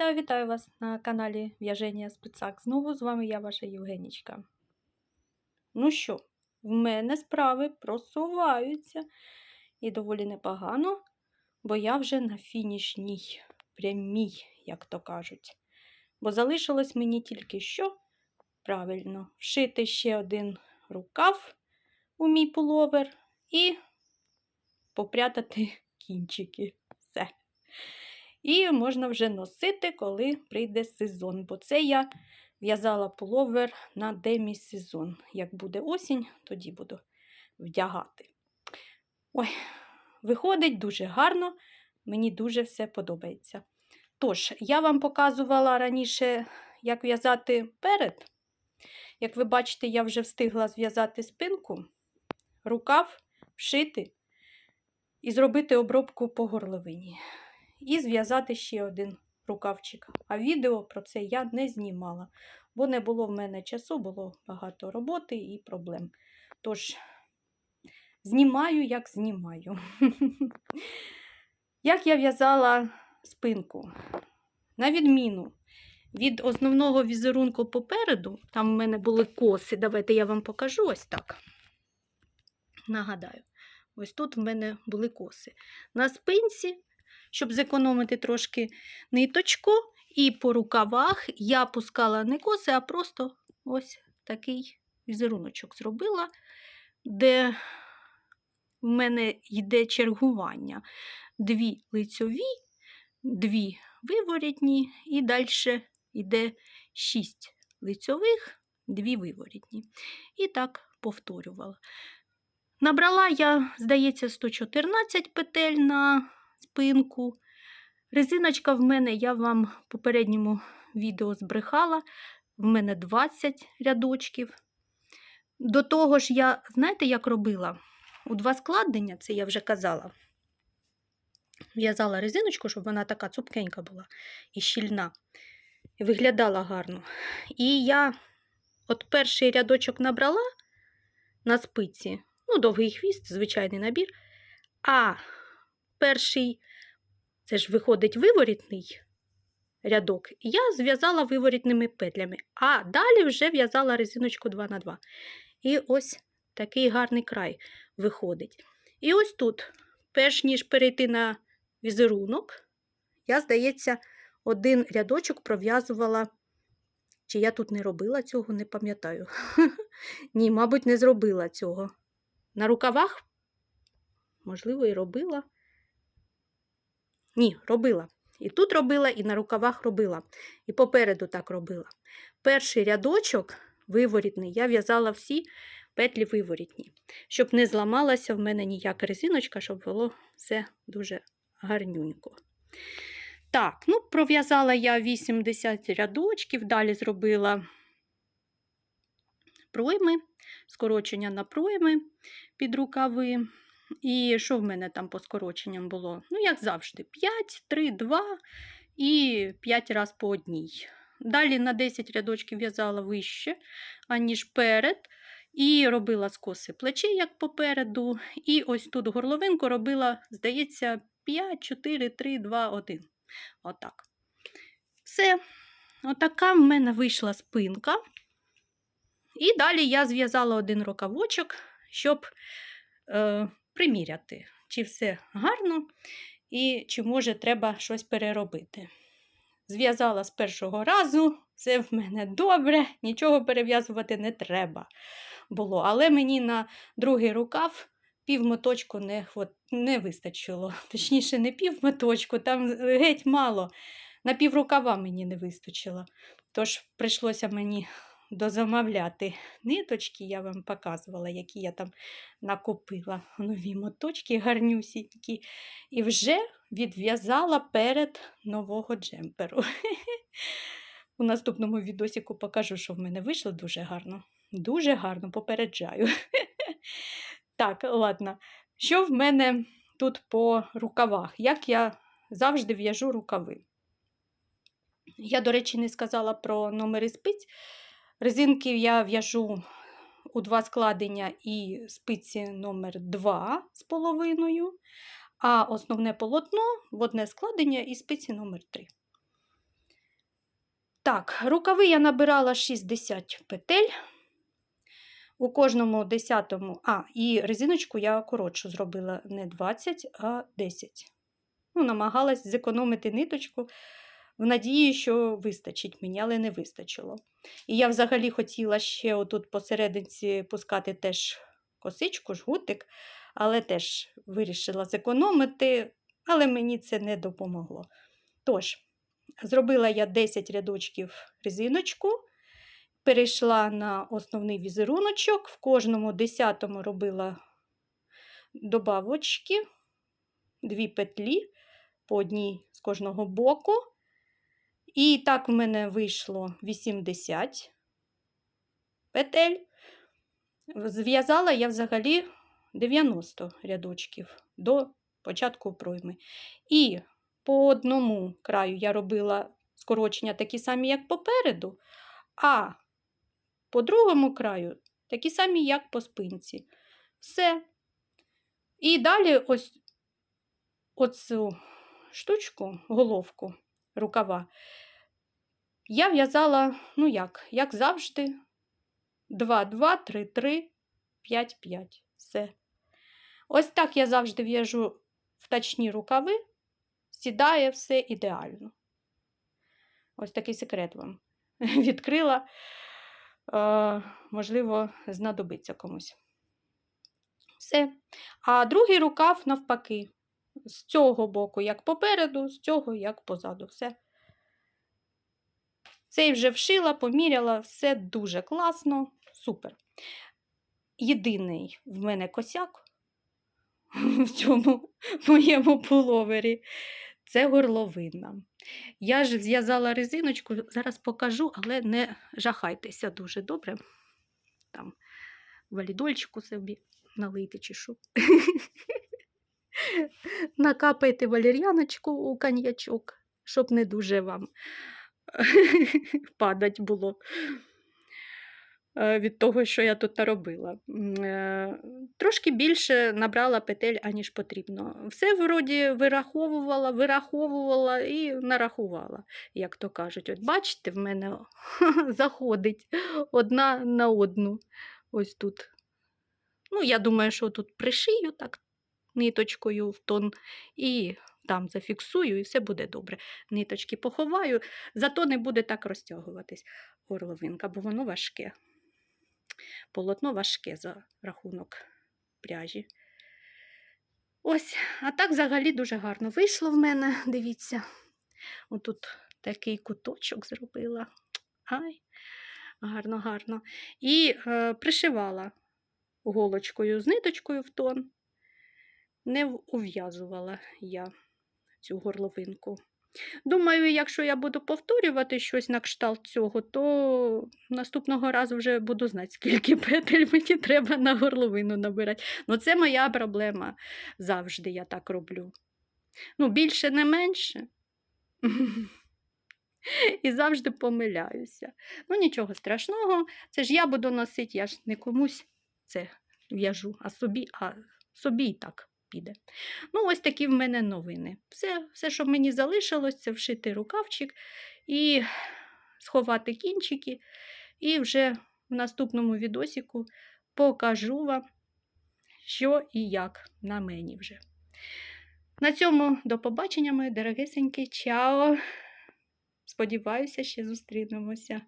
Вітаю, вітаю вас на каналі В'яження Спицак. Знову з вами я, ваша Євгенічка. Ну що, в мене справи просуваються і доволі непогано, бо я вже на фінішній прямій, як то кажуть. Бо залишилось мені тільки що правильно вшити ще один рукав у мій пуловер і попрятати кінчики. І можна вже носити, коли прийде сезон. Бо це я в'язала пуловер на демі-сезон. Як буде осінь, тоді буду вдягати. Ой, виходить дуже гарно, мені дуже все подобається. Тож, я вам показувала раніше, як в'язати перед. Як ви бачите, я вже встигла зв'язати спинку, рукав, вшити і зробити обробку по горловині і зв'язати ще один рукавчик. А відео про це я не знімала, бо не було в мене часу, було багато роботи і проблем. Тож, знімаю, як знімаю. Як я в'язала спинку? На відміну від основного візерунку попереду, там в мене були коси. Давайте я вам покажу ось так. Нагадаю, ось тут в мене були коси. На спинці щоб зекономити трошки ниточку. І по рукавах я пускала не коси, а просто ось такий візеруночок зробила, де в мене йде чергування. Дві лицьові, дві виворітні, і далі йде шість лицьових, дві виворітні. І так повторювала. Набрала я, здається, 114 петель на спинку. Резиночка в мене, я вам в попередньому відео збрехала, в мене 20 рядочків. До того ж, я, знаєте, як робила? У два складення, це я вже казала. В'язала резиночку, щоб вона така цупкенька була і щільна. І виглядала гарно. І я от перший рядочок набрала на спиці, ну, довгий хвіст, звичайний набір. А перший, це ж виходить виворітний рядок, я зв'язала виворітними петлями, а далі вже в'язала резиночку 2 на 2 І ось такий гарний край виходить. І ось тут, перш ніж перейти на візерунок, я, здається, один рядочок пров'язувала. Чи я тут не робила цього, не пам'ятаю. Ні, мабуть, не зробила цього. На рукавах, можливо, і робила. Ні, робила. І тут робила, і на рукавах робила. І попереду так робила. Перший рядочок виворітний, я в'язала всі петлі виворітні, щоб не зламалася в мене ніяка резиночка, щоб було все дуже гарнюнько. Так, ну, пров'язала я 80 рядочків, далі зробила пройми, скорочення на пройми під рукави. І що в мене там по скороченням було? Ну, як завжди, 5, 3, 2 і 5 раз по одній. Далі на 10 рядочків в'язала вище, аніж перед. І робила скоси плечей, як попереду. І ось тут горловинку робила, здається, 5, 4, 3, 2, 1. Отак. Все. Отака в мене вийшла спинка. І далі я зв'язала один рукавочок, щоб е, приміряти, чи все гарно, і чи може треба щось переробити. Зв'язала з першого разу, все в мене добре, нічого перев'язувати не треба було. Але мені на другий рукав півмоточку не не вистачило. Точніше, не півмоточку, там геть мало. На піврукава мені не вистачило. Тож прийшлося мені дозамовляти ниточки, я вам показувала, які я там накопила нові моточки гарнюсінькі. І вже відв'язала перед нового джемперу. У наступному відосіку покажу, що в мене вийшло дуже гарно. Дуже гарно попереджаю. Так, ладно. Що в мене тут по рукавах? Як я завжди в'яжу рукави? Я, до речі, не сказала про номери спиць. Резинки я в'яжу у два складення і спиці номер 2 з половиною, а основне полотно в одне складення і спиці номер 3 Так, рукави я набирала 60 петель. У кожному десятому, а, і резиночку я коротшу зробила не 20, а 10. Ну, намагалась зекономити ниточку в надії, що вистачить мені, але не вистачило. І я взагалі хотіла ще отут посерединці пускати теж косичку, жгутик, але теж вирішила зекономити, але мені це не допомогло. Тож, зробила я 10 рядочків резиночку, перейшла на основний візеруночок, в кожному десятому робила добавочки, дві петлі по одній з кожного боку. І так в мене вийшло 80 петель. Зв'язала я взагалі 90 рядочків до початку пройми. І по одному краю я робила скорочення такі самі, як попереду, а по другому краю такі самі, як по спинці. Все. І далі ось оцю штучку, головку рукава, я в'язала, ну як, як завжди, 2, 2, 3, 3, 5, 5. Все. Ось так я завжди в'яжу втачні рукави, сідає все ідеально. Ось такий секрет вам відкрила. Е, можливо, знадобиться комусь. Все. А другий рукав навпаки. З цього боку, як попереду, з цього, як позаду. Все. Цей вже вшила, поміряла, все дуже класно, супер. Єдиний в мене косяк в цьому моєму пуловері це горловина. Я ж зв'язала резиночку, зараз покажу, але не жахайтеся дуже добре. Там валідольчику собі налити чи що. Накапайте валер'яночку у коньячок, щоб не дуже вам падать було е, від того, що я тут наробила. Е, Трошки більше набрала петель, аніж потрібно. Все вроді вираховувала, вираховувала і нарахувала, як то кажуть. От бачите, в мене заходить одна на одну. Ось тут. Ну, я думаю, що тут пришию так ниточкою в тон і там зафіксую, і все буде добре. Ниточки поховаю, зато не буде так розтягуватись горловинка, бо воно важке. Полотно важке за рахунок пряжі. Ось, а так взагалі дуже гарно вийшло в мене, дивіться. Отут такий куточок зробила. Ай, гарно, гарно. І е, пришивала голочкою з ниточкою в тон. Не ув'язувала я цю горловинку. Думаю, якщо я буду повторювати щось на кшталт цього, то наступного разу вже буду знати, скільки петель мені треба на горловину набирати. Ну, це моя проблема. Завжди я так роблю. Ну, більше, не менше. І завжди помиляюся. Ну, нічого страшного, це ж я буду носити, я ж не комусь це в'яжу, а собі, а собі і так піде. Ну, ось такі в мене новини. Все, все, що мені залишилось, це вшити рукавчик і сховати кінчики. І вже в наступному відосіку покажу вам, що і як на мені вже. На цьому до побачення, мої дорогесенькі. Чао! Сподіваюся, ще зустрінемося.